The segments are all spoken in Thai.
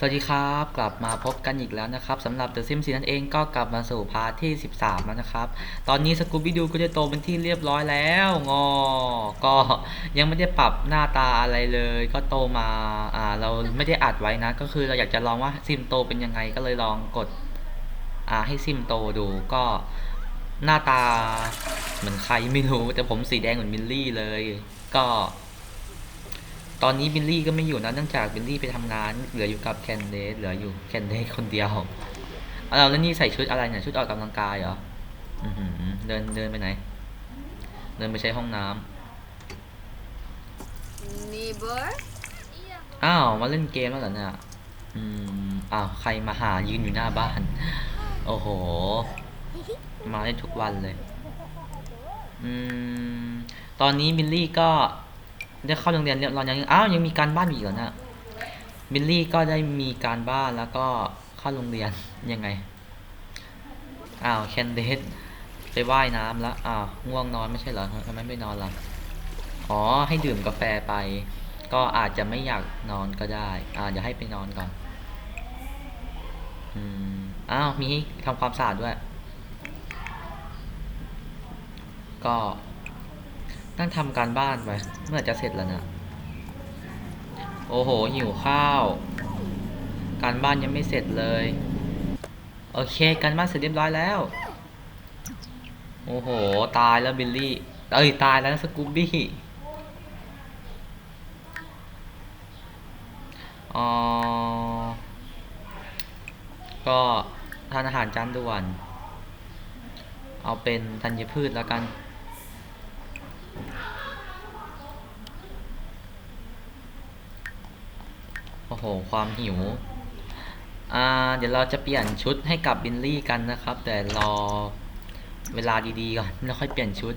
สวัสดีครับ กลับมาพบกันอีกแล้วนะครับสำหรับ The Sims 4นั่นเองก็กลับมาสู่พาร์ทที่ 13 แล้วนะครับ ตอนนี้สกูบี้ดูก็จะโตเป็นที่เรียบร้อยแล้วงอ ก็ยังไม่ได้ปรับหน้าตาอะไรเลย ก็โตมาอ่าเราไม่ได้อัดไว้นะ ก็คือเราอยากจะลองว่าซิมโตเป็นยังไงก็เลยลองกดอ่าให้ซิมโตดูก็หน้าตาเหมือนใครไม่รู้แต่ผมสีแดงเหมือนมิลลี่เลย ก็ ตอนนี้บิลลี่ก็ไม่อยู่นะเนื่องจากบิลลี่ไปทำงานเหลืออยู่กับแคนเดสเหลืออยู่แคนเดสคนเดียวเอาแล้วนี่ใส่ชุดอะไรเนี่ยชุดออกกำลังกายเหรออือหือเดินเดินไปไหน เดินไปใช้ห้องน้ำ Neighbor? อ้าวมาเล่นเกมแล้วเหรอเนี่ยอืมอ้าวใครมาหายืนอยู่หน้าบ้าน โอ้โห มาได้ทุกวันเลย อืมตอนนี้บิลลี่ก็ ได้เข้าโรงเรียนเรียบร้อยยังอ้าวยังมีการบ้านอีกเหรอเนี่ยบิลลี่ก็ได้มีการบ้านแล้วก็เข้าโรงเรียนยังไงอ้าวแคนเดสไปว่ายน้ำแล้วอ้าวง่วงนอนไม่ใช่เหรอทำไมไม่นอนล่ะอ๋อให้ดื่มกาแฟไป ก็อาจจะไม่อยากนอนก็ได้อ่าเดี๋ยวให้ไปนอนก่อนอืมอ้าวมีทำความสะอาดด้วย ก็ นั่งทำการบ้านไปเมื่อจะเสร็จแล้วเนี่ยโอ้โห หิวข้าว การบ้านยังไม่เสร็จเลย โอเค การบ้านเสร็จเรียบร้อยแล้ว โอ้โห ตายแล้วบิลลี่ เอ้ย ตายแล้วสกูบี้อ๋อก็ทานอาหารจานด่วน เอาเป็นธัญพืชแล้วกัน โอ้โห ความหิว อ่า เดี๋ยวเราจะเปลี่ยนชุดให้กับบิลลี่กันนะครับ แต่รอเวลาดีๆก่อนแล้วค่อยเปลี่ยนชุด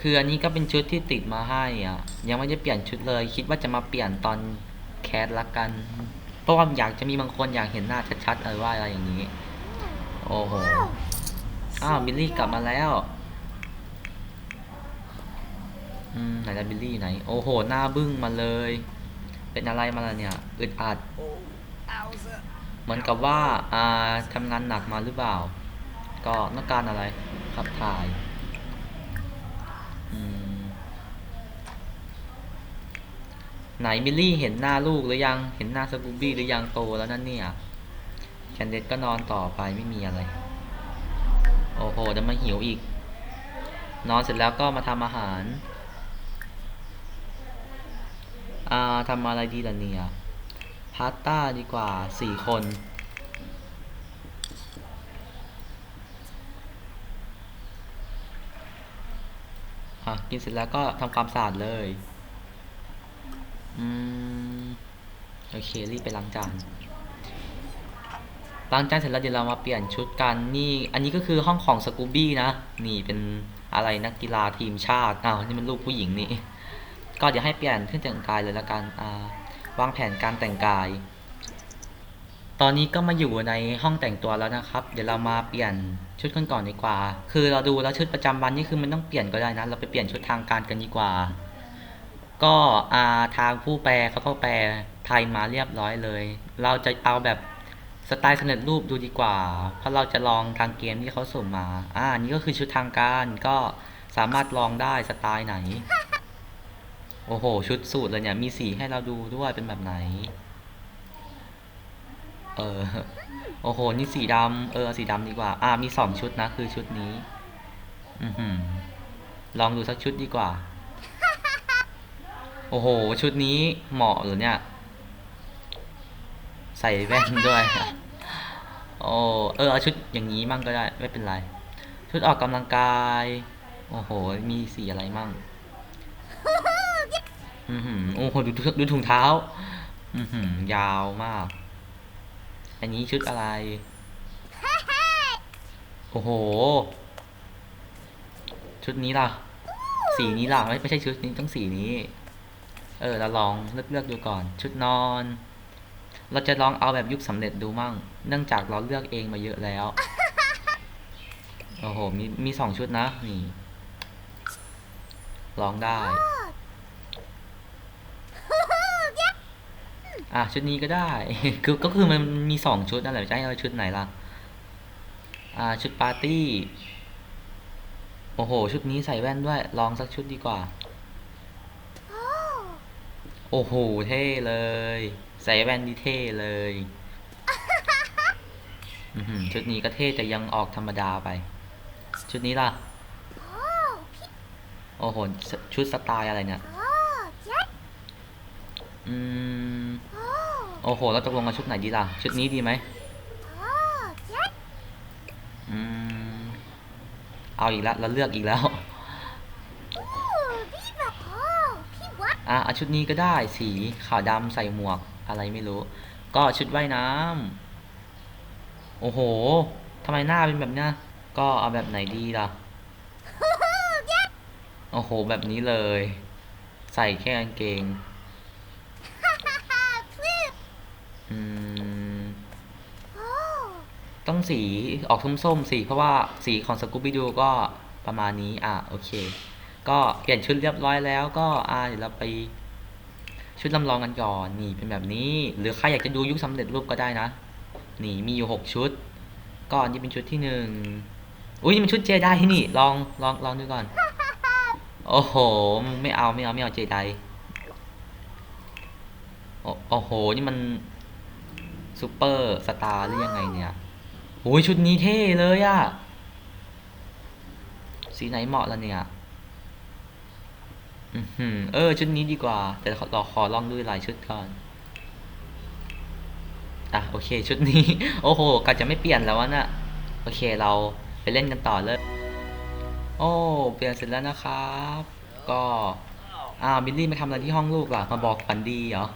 คืออันนี้ก็เป็นชุดที่ติดมาให้อะ ยังไม่ได้เปลี่ยนชุดเลย คิดว่าจะมาเปลี่ยนตอนแคสละกัน เพราะว่าอยากจะมีบางคนอยากเห็นหน้าชัดๆเออว่าอะไรอย่างนี้ โอ้โห อ้าวบิลลี่กลับมาแล้วอืมไหนละบิลลี่ไหน โอ้โห หน้าบึ้งมาเลย เป็นอะไรมาล่ะเนี่ยอึดอัด Owza. เหมือนกับว่าอ่าทำงานหนักมาหรือเปล่า ก็ต้องการอะไรขับถ่ายอืมไหนบิลลี่เห็นหน้าลูกหรือยัง เห็นหน้าสกูบี้หรือยังโตแล้วนั่นเนี่ยแคนเดตก็นอนต่อไปไม่มีอะไร โอ้โหจะมาหิวอีก นอนเสร็จแล้วก็มาทำอาหาร อ่าทำอะไรดีล่ะเนี่ยพาสต้าดีกว่าสี่คนอะกินเสร็จแล้วก็ทำความสะอาดเลย อืม โอเค รีบไปล้างจาน ล้างจานเสร็จแล้วเดี๋ยวเรามาเปลี่ยนชุดกัน นี่ อันนี้ก็คือห้องของสกูบี้นะ นี่เป็นอะไรนักกีฬาทีมชาติ อ้าว นี่มันลูกผู้หญิงนี่ ก็เดี๋ยวให้เปลี่ยนเครื่องแต่งกายเลยละกันวางแผนการแต่งกาย ตอนนี้ก็มาอยู่ในห้องแต่งตัวแล้วนะครับ เดี๋ยวเรามาเปลี่ยนชุดกันก่อนดีกว่า คือเราดูแล้วชุดประจำวันนี่คือมันต้องเปลี่ยนก็ได้นะ เราไปเปลี่ยนชุดทางการกันดีกว่า ก็าทางผู้แปลเขาก็แปลไทยมาเรียบร้อยเลย เราจะเอาแบบสไตล์สำเร็จรูปดูดีกว่า เพราะเราจะลองทางเกมที่เขาส่งมา อ่าอันนี่ก็คือชุดทางการ ก็สามารถลองได้สไตล์ไหน โอ้โห ชุดสูตรเลยเนี่ย มีสีให้เราดูด้วยเป็นแบบไหน เออ โอ้โห นี่สีดำเออ สีดำดีกว่า อ่า มีสองชุดนะ คือชุดนี้ อือหือ ลองดูสักชุดดีกว่า โอ้โห ชุดนี้เหมาะเหรือเนี่ย ใส่แว่นด้วย โอ้เออ เอาชุดอย่างนี้มั่งก็ได้ ไม่เป็นไร ชุดออกกำลังกาย โอ้โห มีสีอะไรมั่ง โอ้โหดูดูถุงเท้า อือหือยาวมาก อันนี้ชุดอะไร โอ้โห ชุดนี้ล่ะ สีนี้ล่ะ ไม่ไม่ใช่ชุดนี้ต้องสีนี้ เออ เราลองเลือกเลือกดูก่อน ชุดนอน เราจะลองเอาแบบยุคสำเร็จดูมั่ง เนื่องจากเราเลือกเองมาเยอะแล้ว โอ้โห มีมีสองชุดนะ นี่ ลองได้ อะชุดนี้ก็ได้ คือก็คือมันมีสองชุดนั่นแหละจะให้เอาชุดไหนล่ะ อ่าชุดปาร์ตี้ โอ้โห ชุดนี้ใส่แว่นด้วย ลองสักชุดดีกว่า โอ้โห เท่เลย ใส่แว่นดีเท่เลยอื้อหือชุดนี้ก็เท่แต่ยังออกธรรมดาไป ชุดนี้ล่ะ โอ้โห ชุดสไตล์อะไรเนี่ย อืม โอ้โหเราตกลงกันชุดไหนดีล่ะ ชุดนี้ดีไหมอืมเอาอีกแล้วเราเลือกอีกแล้วอะเอาชุดนี้ก็ได้สีขาวดำใส่หมวกอะไรไม่รู้ ก็ชุดว่ายน้ำโอ้โหทำไมหน้าเป็นแบบเนี้ยก็เอาแบบไหนดีล่ะโอ้โหแบบนี้เลย ใส่แค่กางเกง อืม ต้องสีออกส้มๆสีเพราะว่าสีของสกูบิดูก็ประมาณนี้ อะ โอเค ก็เปลี่ยนชุดเรียบร้อยแล้ว ก็อ่าเดี๋ยวเราไป ชุดลำลองกันก่อน นี่เป็นแบบนี้ หรือใครอยากจะดูยุคสำเร็จรูปก็ได้นะ นี่มีอยู่หกชุด ก็อันนี้เป็นชุดที่หนึ่งอุ้ยนี่มันชุดเจไดนี่ ลองลองลองดูก่อน โอ้โห ไม่เอาไม่เอาไม่เอาเจไดโอ้โอ้โหนี่มัน ซูเปอร์สตาร์หรือยังไงเนี่ยโอ้ยชุดนี้เท่เลยอะสีไหนเหมาะละเนี่ยอือหือเออ ชุดนี้ดีกว่า แต่ขอเราขอลองดูหลายชุดก่อน อะโอเค ชุดนี้ โอ้โหก็จะไม่เปลี่ยนแล้ววะน่ะโอเคเราไปเล่นกันต่อเลย โอ้เปลี่ยนเสร็จแล้วนะครับ ก็อ้าวบิลลี่มาทำอะไรที่ห้องลูกล่ะ มาบอกฝันดีเหรอ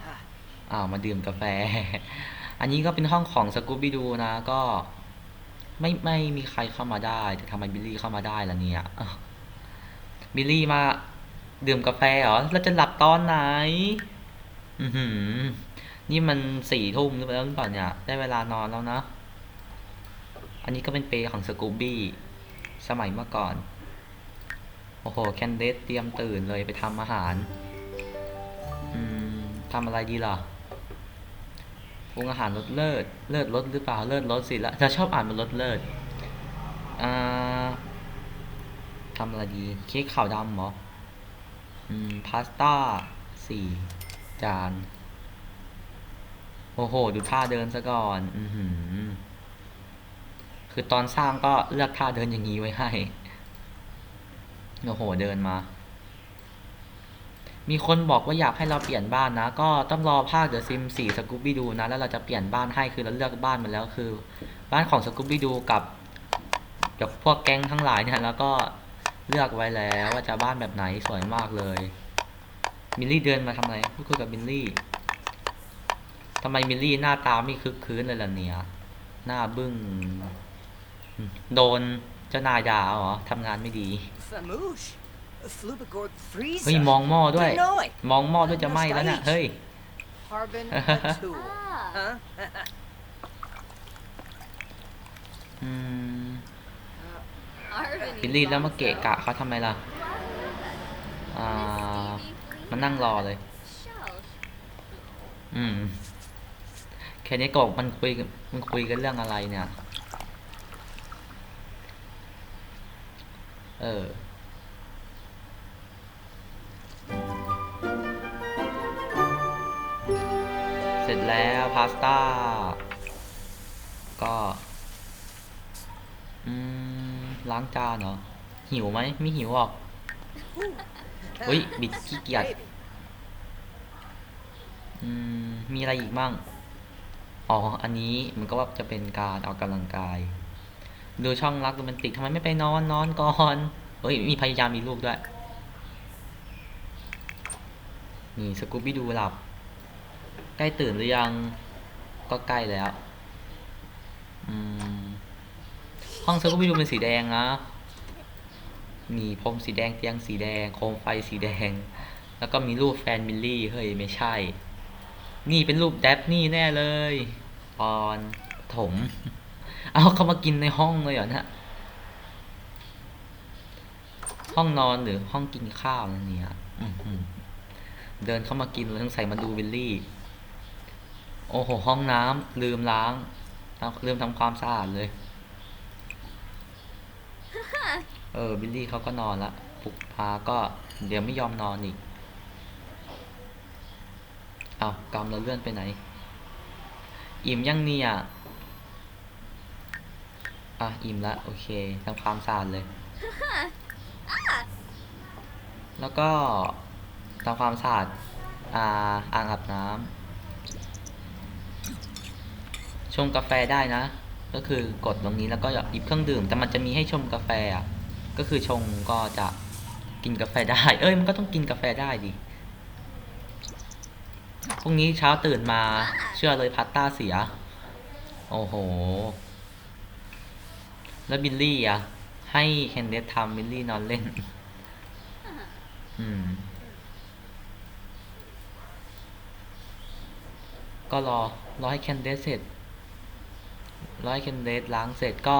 อ้าวมาดื่มกาแฟ อันนี้ก็เป็นห้องของสกูบี้ดูนะ ก็ไม่ไม่มีใครเข้ามาได้ แต่ทำไมบิลลี่เข้ามาได้ล่ะเนี่ยบิลลี่มาดื่มกาแฟเหรอ แล้วจะหลับตอนไหน อือหือ นี่มันสี่ทุ่มหรือเปล่าหรือเปล่าเนี่ย ได้เวลานอนแล้วนะ อันนี้ก็เป็นเปรย์ของสกูบี้สมัยเมื่อก่อน โอ้โห แคนเดสเตรียมตื่นเลยไปทำอาหาร อืมทำอะไรดีล่ะ ปรุงอาหารรสเลิศ เลิศรสหรือเปล่า เลิศรสสิละจะชอบอ่านมันรสเลิศอ่าทำอะไรดี เค้กขาวดำเหรอ อืม พาสต้าสี่จาน โอ้โห ดูท่าเดินซะก่อน อือหือ คือตอนสร้างก็เลือกท่าเดินอย่างนี้ไว้ให้ โอ้โห เดินมา มีคนบอกว่าอยากให้เราเปลี่ยนบ้านนะ ก็ต้องรอภาคเดอะซิมสี่สกูบี้ดูนะ แล้วเราจะเปลี่ยนบ้านให้คือเราเลือกบ้านมาแล้วคือ บ้านของสกูบี้ดูกับกับพวกแก๊งทั้งหลายเนี่ยแล้วก็เลือกไว้แล้วว่าจะบ้านแบบไหนสวยมากเลยมิลลี่เดินมาทำอะไรพูดคุยกับมิลลี่ทำไมมิลลี่หน้าตาไม่คึกคืนเลยล่ะเนี่ยหน้าบึ้งโดนเจ้านายด่าเหรอทำงานไม่ดี Famouche. Flubigord เฮ้ย Frieza. มองหม้อด้วย Denoy. มองหม้อด้วยจะไหม้แล้วเนี่ยเฮ้ย Harbin Atul. Huh? อืม Arvin บิลลี่แล้วมาเกะกะเขาทำไมล่ะ อ่า มานั่งรอเลย อืม แค่นี้กบมันคุยกันมันคุยกันเรื่องอะไรเนี่ย เออ เสร็จแล้วพาสต้า ก็อืมล้างจานเหรอ หิวไหมไม่หิวหรอกอุ้ยบิดขี้เกียจ Baby. อืมมีอะไรอีกบ้าง อ๋อ อันนี้มันก็ว่าจะเป็นการออกกำลังกาย ดูช่องรักโรแมนติกทำไมไม่ไปนอนนอนก่อนเฮ้ย มีพยายามมีลูกด้วย นี่สกูบี้ดูหลับ ใกล้ตื่นหรือยัง ก็ใกล้แล้ว อืม ห้องสกูบี้ดูเป็นสีแดงนะมีพรมสีแดงเตียงสีแดงโคมไฟสีแดง แล้วก็มีรูปแฟนมิลลี่เฮ้ยไม่ใช่ นี่เป็นรูปแดบนี่แน่เลย ตอนถม เอาเขามากินในห้องเลยเหรอนะห้องนอนหรือห้องกินข้าวนั่นเนี่ยอื้อหือ เดินเข้ามากินเลยต้องใส่มาดูวิลลี่ โอ้โห ห้องน้ำลืมล้างลืมทำความสะอาดเลย เออบิลลี่เขาก็นอนละปลุกพาก็เดี๋ยวไม่ยอมนอนอีก เอาวกำเราเลื่อนไปไหน อิ่มยังเนี่ยอะ อิ่มละโอเคทำความสะอาดเลย แล้วก็ ทำความสะอาดอ่าอ่างอาบน้ำชงกาแฟได้นะ ก็คือกดตรงนี้แล้วก็หยิบเครื่องดื่ม แต่มันจะมีให้ชงกาแฟอะก็คือชงก็จะกินกาแฟได้ เอ้ยมันก็ต้องกินกาแฟได้ดิพรุ่งนี้เช้าตื่นมาเชื่อเลยพัตต้าเสีย โอ้โห แล้วบิลลี่อะ ให้เคนเดสทำบิลลี่นอนเล่น อืม ก็รอรอให้เคนเดสเสร็จรอให้เคนเดสล้างเสร็จก็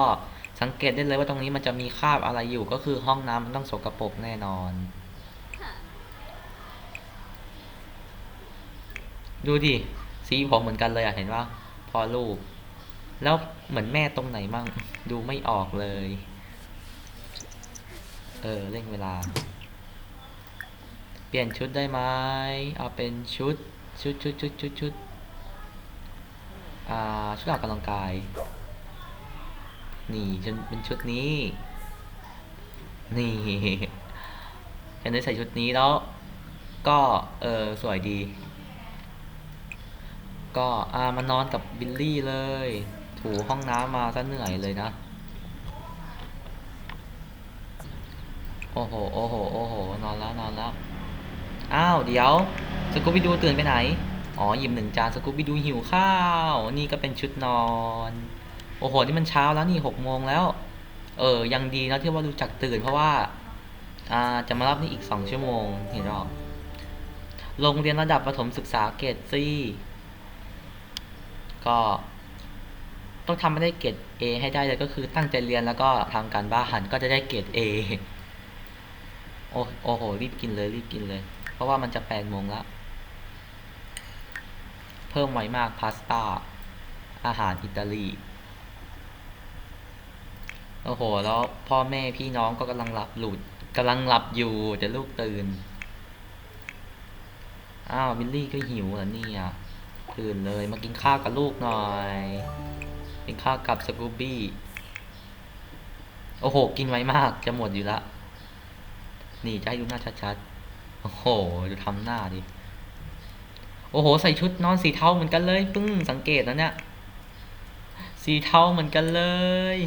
สังเกตได้เลยว่าตรงนี้มันจะมีคราบอะไรอยู่ก็คือห้องน้ำมันต้องสกปรกแน่นอน ดูดิสีผมเหมือนกันเลยอะเห็นปะพอลูก แล้วเหมือนแม่ตรงไหนมั่งดูไม่ออกเลย เออเร่งเวลา เปลี่ยนชุดได้ไหมเอาเป็นชุดชุดชุดชุดชุดชุด อ่าชุดออกกำลังกาย นี่จนเป็นชุดนี้ นี่เห็นได้ใส่ชุดนี้แล้ว ก็เออสวยดี ก็อ่ามานอนกับบิลลี่เลย ถูห้องน้ำมาซะเหนื่อยเลยนะ โอ้โห โอ้โห โอ้โห นอนแล้ว นอนแล้ว อ้าว เดี๋ยวสกูบิดูตื่นไปไหน อ๋อหยิบหนึ่งจานสกูบิดูหิวข้าว นี่ก็เป็นชุดนอน โอ้โห นี่มันเช้าแล้วนี่หกโมงแล้ว เออ ยังดีนะที่ว่ารู้จักตื่นเพราะว่า อ่า จะมารับนี่อีกสองชั่วโมงเห็นหรอโรงเรียนระดับประถมศึกษาเกรดซีก็ ต้องทำให้ได้เกรด A ให้ได้เลยก็คือตั้งใจเรียนแล้วก็ทำการบ้านก็จะได้เกรด A โอ้โอ้โหรีบกินเลยรีบกินเลย เพราะว่ามันจะแปดโมงแล้ว เพิ่มไวมากพาสต้าอาหารอิตาลีโอ้โห แล้วพ่อแม่พี่น้องก็กำลังหลับหลุดกำลังหลับอยู่แต่ลูกตื่น อ้าวบิลลี่ก็หิวเหรอเนี่ยตื่นเลยมากินข้าวกับลูกหน่อย กินข้าวกับสกูบี้ โอ้โห กินไวมากจะหมดอยู่ละ นี่จะให้ดูหน้าชัดๆ โอ้โห ดูทำหน้าดิ โอ้โห ใส่ชุดนอนสีเทาเหมือนกันเลยเพิ่งสังเกตนะเนี่ย สีเทาเหมือนกันเลย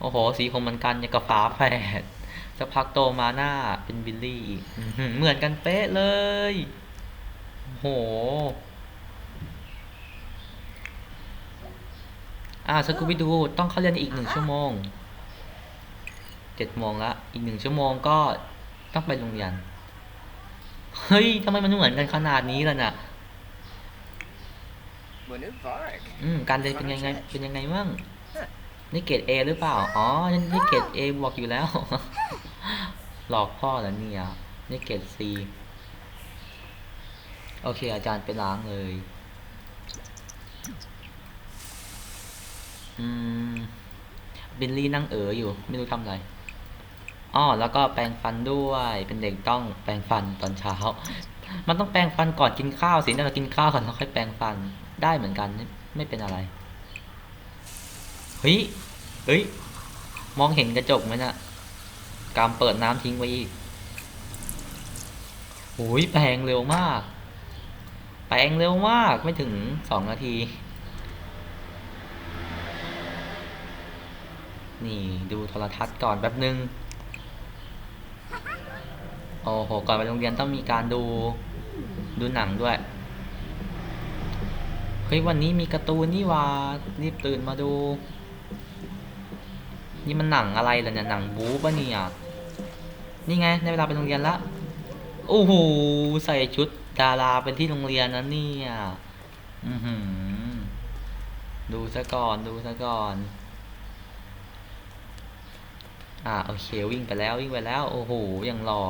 โอ้โห สีของเหมือนกันอย่างกับฝาแฝดสักพักโตมาหน้าเป็นบิลลี่อีกเหมือนกันเป๊ะเลยโอ้โหอ่าสกูบิดูต้องเข้าเรียนอีกหนึ่งชั่วโมงเจ็ดโมงละอีกหนึ่งชั่วโมงก็ต้องไปโรงเรียน เฮ้ยทำไมมันเหมือนกันขนาดนี้ล่ะน่ะ Manu Varg. อืมการเรียนเป็นยังไงเป็นยังไงมั่งนี่เกรด A หรือเปล่า อ๋อนี่เกรด A บวกอยู่แล้ว หลอกพ่อแล้วเนี่ยนี่เกรด C โอเค อาจารย์ไปล้างเลย อืมบิลลี่นั่งเอ๋ออยู่ ไม่รู้ทำอะไร อ๋อแล้วก็แปรงฟันด้วย เป็นเด็กต้องแปรงฟันตอนเช้า มันต้องแปรงฟันก่อนกินข้าวสิถ้าเรากินข้าวก่อนแล้วค่อยแปรงฟันได้เหมือนกันไม่ไม่เป็นอะไรเฮ้ยเฮ้ยมองเห็นกระจกไหมนะ่ะกามเปิดน้ำทิ้งไว้อีกโอ้ยแปรงเร็วมาก แปรงเร็วมากไม่ถึงสองนาที นี่ดูโทรทัศน์ก่อนแป๊บนึง โอ้โห ก่อนไปโรงเรียนต้องมีการดู ดูหนังด้วย เฮ้ย วันนี้มีการ์ตูนนี่ว่า รีบตื่นมาดู นี่มันหนังอะไรล่ะเนี่ย หนังบู๊ปะเนี่ย นี่ไง ในเวลาไปโรงเรียนละ โอ้โห ใส่ชุดดาราเป็นที่โรงเรียนนะเนี่ย อือหือ ดูซะก่อน ดูซะก่อนอ่าโอเควิ่งไปแล้ววิ่งไปแล้ว โอ้โหยังรอ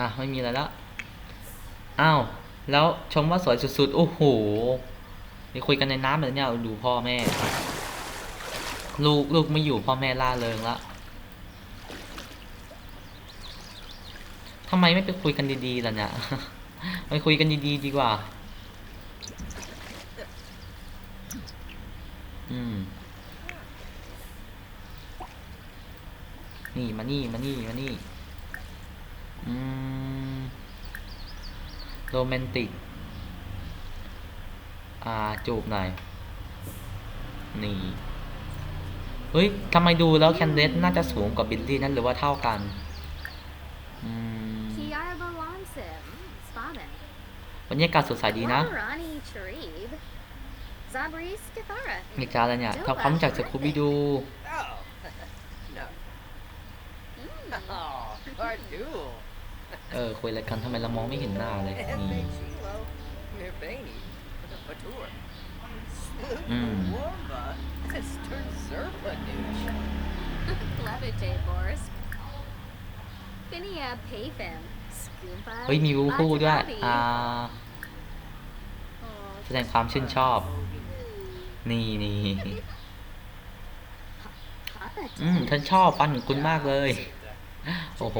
อะไม่มีอะไรแล้วอ้าวแล้วชมว่าสวยสุดๆ โอ้โหนี่คุยกันในน้ำเลยเนี่ยดูพ่อแม่ ลูกลูกไม่อยู่พ่อแม่ล่าเริงละทำไมไม่ไปคุยกันดีๆล่ะเนี่ยไปคุยกันดีๆดีกว่า อืม นี่มานี่มานี่มานี่ โรแมนติก อ่า จูบหน่อย นี่ เฮ้ยทำไมดูแล้วแคนเดสน่าจะสูงกว่าบิลลี่นั่นหรือว่าเท่ากันอืม Kiara Balansim. Spaden. บรรยากาศสดใสดีนะ Rani Charib. Zabris Kathara. มีการอะไรเนี่ยทำความรู้จักสกูบี้ดู เออคุยอะไรกันทำไมเรามองไม่เห็นหน้าเลย And นี่ Mechilo. Nirvani. Batur. Mm. Wumba. Stern Zerpa douche. Levite Boris. Finia Payfim. Scoompa. เฮ้ยมีวูคู่ด้วย อ่า Oh, แสดงความชื่นชอบ นี่นี่ Papa อืมฉันชอบฟันของคุณมากเลย โอ้โห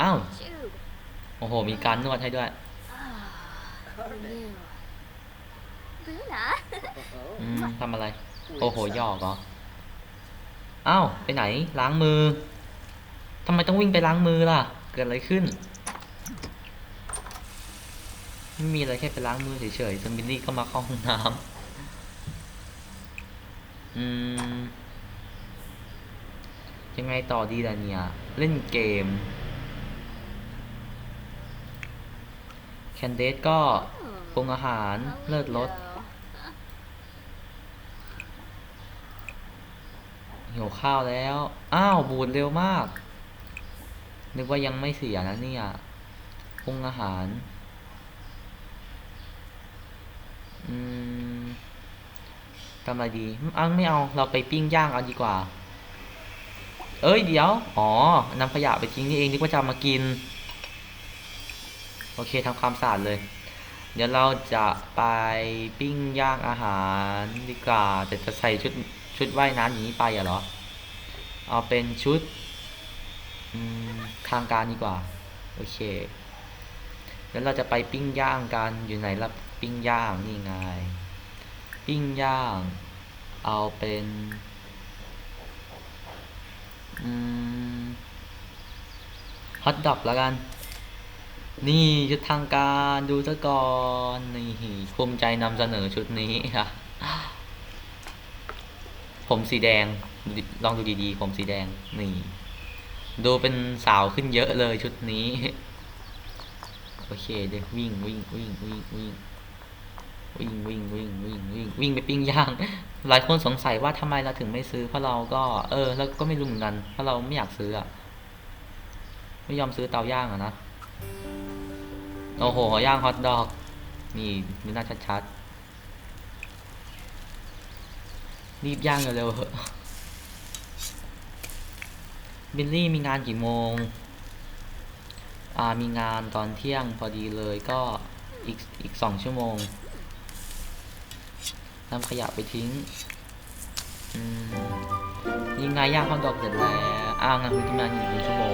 อ้าว Chub. โอ้โห มีการนวดให้ด้วย Ah, Renew. Buna. อืมทำอะไร โอ้โหหยอกเหรออ้าวไปไหน ล้างมือทำไมต้องวิ่งไปล้างมือล่ะ เกิดอะไรขึ้น ไม่มีอะไรแค่ไปล้างมือเฉยๆซันบินนี่ก็มาเข้าห้องน้ำอืม ยังไงต่อดีล่ะเนี่ย เล่นเกม แคนเดสก็ปรุงอาหารเลิศรสหิวข้าวแล้ว อ้าว บูดเร็วมาก นึกว่ายังไม่เสียนะเนี่ยปรุงอาหาร อืมทำอะไรดีอังไม่เอา เราไปปิ้งย่างเอาดีกว่า เอ้ย เดี๋ยว อ๋อนำขยะไปทิ้งนี่เองนึกว่าจะมากิน โอเคทำความสะอาดเลย เดี๋ยวเราจะไปปิ้งย่างอาหารดีกว่าแต่จะใส่ชุดชุดว่ายน้ำอย่างนี้ไปอะเหรอ เอาเป็นชุดทางการดีกว่า โอเค แล้วเราจะไปปิ้งย่างกันอยู่ไหนล่ะปิ้งย่างนี่ไง ปิ้งย่าง เอาเป็นฮอทดอกแล้วกัน นี่ชุดทางการดูซะก่อนนี่ภูมิใจนำเสนอชุดนี้ค่ะผมสีแดงลองดูดีๆ ผมสีแดงนี่ ดูเป็นสาวขึ้นเยอะเลยชุดนี้ โอเคเดี๋ยววิ่งวิ่งวิ่งวิ่งวิ่งวิ่งวิ่งวิ่งวิ่งวิ่งวิ่งไปปิ้งย่าง หลายคนสงสัยว่าทำไมเราถึงไม่ซื้อเพราะเราก็ เออเราก็ไม่รู้เหมือนกันเพราะเราไม่อยากซื้ออะไม่ยอมซื้อเตาย่างอะนะ โอ้โหหอย่างฮอทดอก นี่ดูหน้าชัดๆ รีบย่างเร็วๆเหอะบิลลี่มีงานกี่โมง อ่า มีงานตอนเที่ยงพอดีเลยก็อีกอีกสองชั่วโมงนำขยะไปทิ้ง อืมยิงไงย่างฮอทดอกเสร็จแล้ว อ้าวงานคุณทำงานอีกหนึ่งชั่วโมง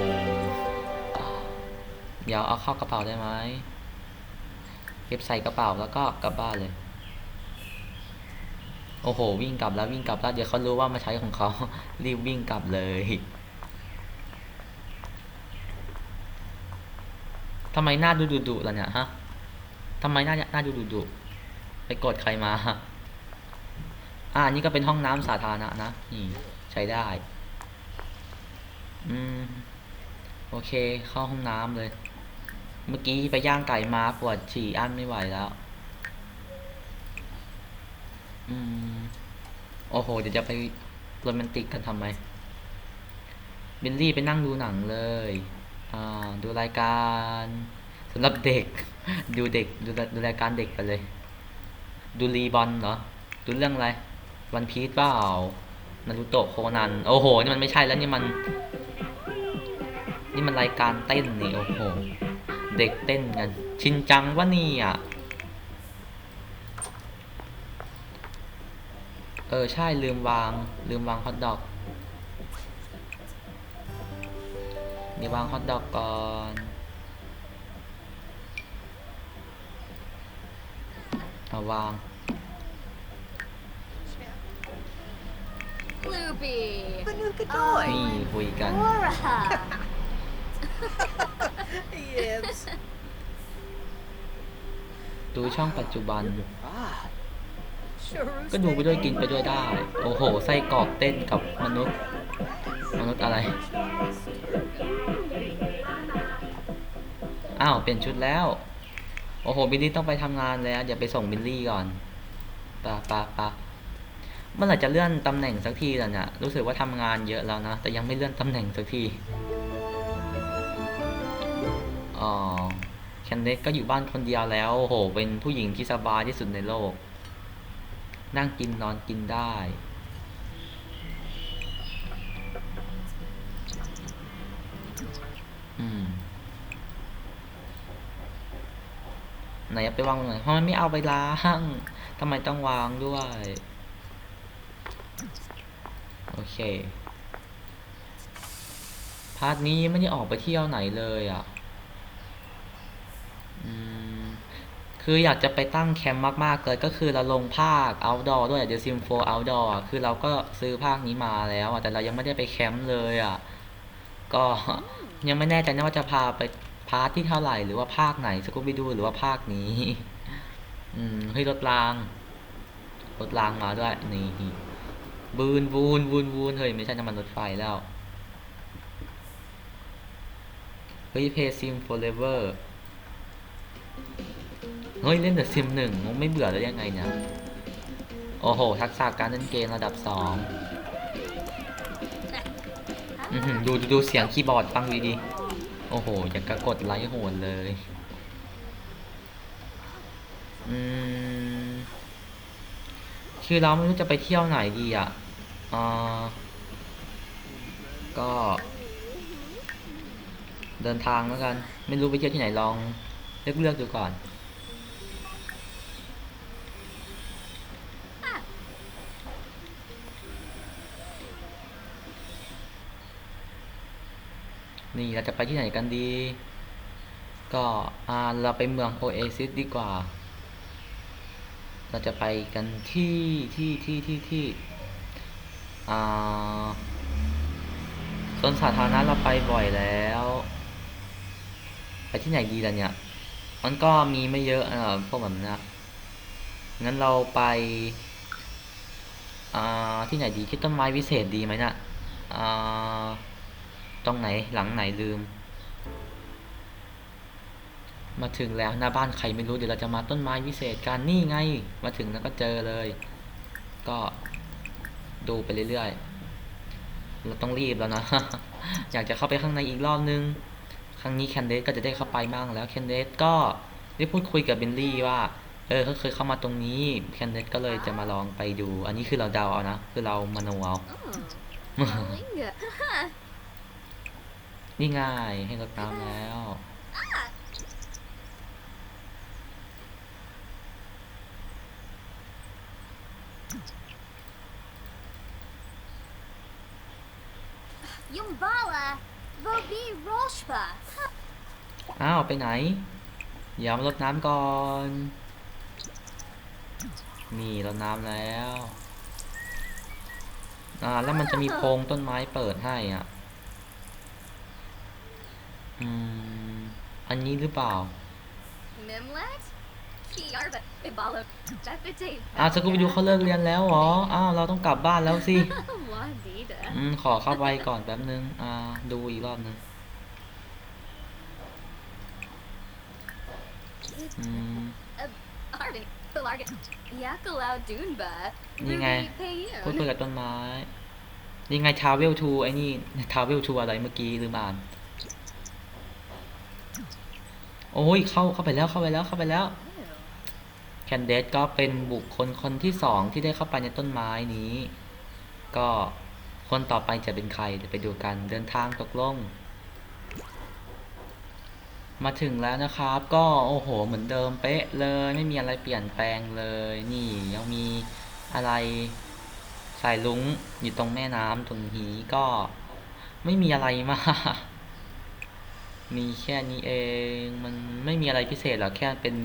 เดี๋ยวเอาเข้ากระเป๋าได้ไหมเก็บใส่กระเป๋าแล้วก็กลับบ้านเลย โอ้โห วิ่งกลับแล้ววิ่งกลับแล้วเดี๋ยวเขารู้ว่ามาใช้ของเขา รีบวิ่งกลับเลยทำไมหน้าดูดุดุล่ะเนี่ยฮะทำไมหน้าหน้าดูดุดุไปกดใครมา อ่านี่ก็เป็นห้องน้ำสาธารณะนะ นี่ใช้ได้ อืม โอเค เข้าห้องน้ำเลย เมื่อกี้ไปย่างไก่มาปวดฉี่อั้นไม่ไหวแล้ว อืม โอ้โห เดี๋ยวจะไปโรแมนติกกันทำไมบิลลี่ไปนั่งดูหนังเลย อ่า ดูรายการสำหรับเด็ก ดูเด็ก ดูดูรายการเด็กไปเลย ดูรีบอลเหรอ ดูเรื่องอะไร วันพีชเปล่านารูโตะโคนัน โอ้โห นี่มันไม่ใช่แล้วนี่มัน นี่มันรายการเต้นนี่ โอ้โห เด็กเต้นกัน ชินจังวะนี่อะ เออ ใช่ลืมวาง ลืมวางฮอทดอกนี่วางฮอทดอกก่อนเอาวาง Gloopy. The new นี่ Godoy. คุยกัน Aura. Yibs. ดูช่องปัจจุบัน Ah. Sure ก็ดูไปด้วยกินไปด้วยได้ โอ้โห ไส้กรอกเต้นกับมนุษย์ มนุษย์อะไร อ้าว เปลี่ยนชุดแล้ว โอ้โห บิลลี่ต้องไปทำงานแล้ว เดี๋ยวไปส่งบิลลี่ก่อนปะปะปะเมื่อไหร่จะเลื่อนตำแหน่งสักทีล่ะเนี่ยรู้สึกว่าทำงานเยอะแล้วนะ แต่ยังไม่เลื่อนตำแหน่งสักทีอ๋อ แคนเดสก็อยู่บ้านคนเดียวแล้วโหเป็นผู้หญิงที่สบายที่สุดในโลก นั่งกินนอนกินได้อืมไหนไปวางตรงไหนทำไมไม่เอาไปล้างทำไมต้องวางด้วย โอเค พาร์ทนี้ไม่ได้ออกไปเที่ยวไหนเลยอะ คืออยากจะไปตั้งแคมป์มาก ๆ เลยก็คือเราลงภาค outdoor ด้วย The Sim 4 outdoor คือเราก็ซื้อภาคนี้มาแล้วอะแต่เรายังไม่ได้ไปแคมป์เลยอะ ก็ยังไม่แน่ใจนะว่าจะพาไปพาร์ทที่เท่าไหร่หรือว่าภาคไหนสกูบิดูหรือว่าภาคนี้ อืมเฮ้ยรถรางรถรางมาด้วยนี่บูนบูนบูนบูนเฮ้ยไม่ใช่น้ำมันรถไฟแล้วเฮ้ย Play Sim Forever เเฮ้ย เล่นเดอะซิมหนึ่งไม่เบื่อแล้วยังไงเนี่ย โอ้โห ทักษะการเล่นเกมระดับสองดูดูดูเสียงคีย์บอร์ดฟังดีๆโอ้โห อยากกระกดไลค์โหนเลย อืม คือเราไม่รู้จะไปเที่ยวไหนดีอะอ่าก็ เดินทางแล้วกัน ไม่รู้ไปเที่ยวที่ไหนลอง เลือกเลือกดูก่อน นี่เราจะไปที่ไหนกันดี ก็อ่าเราไปเมืองโอเอซิสดีกว่า เราจะไปกันที่ที่ที่ที่ที่อ่าสวนสาธารณะเราไปบ่อยแล้ว ไปที่ไหนดีล่ะเนี่ย มันก็มีไม่เยอะเออพวกแบบนี้งั้นเราไปอ่าที่ไหนดีที่ต้นไม้วิเศษดีไหมน่ะอ่าตรงไหนหลังไหนลืม มาถึงแล้วหน้าบ้านใครไม่รู้เดี๋ยวเราจะมาต้นไม้วิเศษกันนี่ไง มาถึงแล้วก็เจอเลย ก็ดูไปเรื่อยๆเราต้องรีบแล้วนะ อยากจะเข้าไปข้างในอีกรอบนึง ครั้งนี้แคนเดสก็จะได้เข้าไปบ้างแล้วแคนเดสก็ได้พูดคุยกับเบนลี่ว่า เออเขาเคยเข้ามาตรงนี้แคนเดสก็เลยจะมาลองไปดู อันนี้คือเราเดาเอานะ คือเรามโนเอา Oh. Kalinga. นี่ง่ายให้รดน้ำแล้ว Yumbala. Vobi Roshpa. อ้าว ไปไหนอย่ามารดน้ำก่อน นี่รดน้ำแล้ว อ่า แล้วมันจะมีโพรงต้นไม้เปิดให้อะ อืม อันนี้หรือเปล่า Mimlet. Kiarba. Ibalo. Deputy. อ้าวสกูไปดูเขาเลิกเรียนแล้วเหรอ อ้าวเราต้องกลับบ้านแล้วสิ Wadida. อืมขอเข้าไปก่อนแป๊บนึง อ่า ดูอีกรอบนึงอืม Arctic. Pelarga. Yakalao Dunba. Ni ngay. Ruby พูดคุย Payun. กับต้นไม้ นี่ไงทาวเวลทูไอ้นี่ทาวเวลทูอะไรเมื่อกี้ลืมอ่าน โอ้ยเข้าเข้าไปแล้วเข้าไปแล้วเข้าไปแล้วแค นเดสก็เป็นบุคคลคนที่สองที่ได้เข้าไปในต้นไม้นี้ ก็คนต่อไปจะเป็นใครเดี๋ยวไปดูกันเดินทางตกลง มาถึงแล้วนะครับ ก็โอ้โหเหมือนเดิมเป๊ะเลยไม่มีอะไรเปลี่ยนแปลงเลย นี่ยังมีอะไรสายลุงอยู่ตรงแม่น้ำตรงนี้ก็ไม่มีอะไรมากมีแค่นี้เองมันไม่มีอะไรพิเศษหรอกแค่เป็น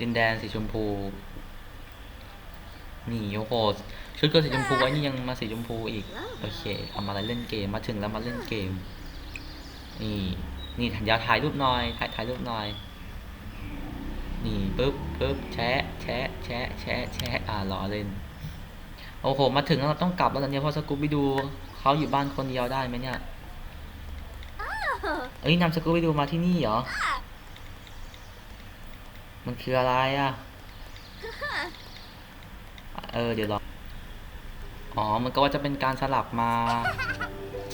ดินแดนสีชมพู นี่โอ้โหชุดก็สีชมพูไอ้นี่ยังมาสีชมพูอีก โอเคเอามาเล่นเกมมาถึงแล้วมาเล่นเกม นี่ นี่เดี๋ยวถ่ายรูปหน่อย ถ่ายถ่ายรูปหน่อย นี่ปึ๊บปึ๊บแชะแชะแชะแชะแชะอ่ารอเล่น โอ้โห มาถึงแล้วเราต้องกลับแล้วตอนนี้เพราะสกูปไปดูเขาอยู่บ้านคนเดียวได้ไหมเนี่ย Oh, เอ้ยนำสกูปไปดูมาที่นี่เหรอ มันคืออะไรอะ เออ เดี๋ยวรอ อ๋อ มันก็ว่าจะเป็นการสลับมา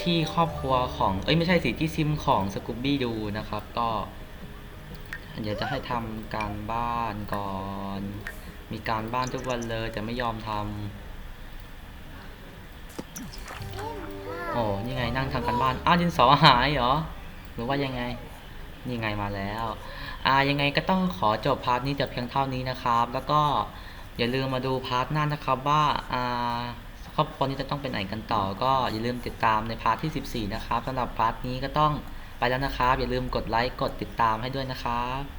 ที่ครอบครัวของ เอ้ย ไม่ใช่สิ ที่ซิมของสกูบี้ดูนะครับ ก็ เดี๋ยวจะให้ทำการบ้านก่อน มีการบ้านทุกวันเลยแต่ไม่ยอมทำ โอ้ยังไงนั่งทำกันบ้าน อ้าวดินสอหายเหรอ หรือว่ายังไง นี่ไงมาแล้ว อ่ายังไงก็ต้องขอจบพาร์ทนี้แต่เพียงเท่านี้นะครับ แล้วก็อย่าลืมมาดูพาร์ทหน้านะครับว่าอ่าครอบครัวนี้จะต้องเป็นไหนกันต่อ ก็อย่าลืมติดตามในพาร์ทที่ 14 นะครับสำหรับพาร์ทนี้ก็ต้องไปแล้วนะครับ อย่าลืมกดไลค์กดติดตามให้ด้วยนะครับ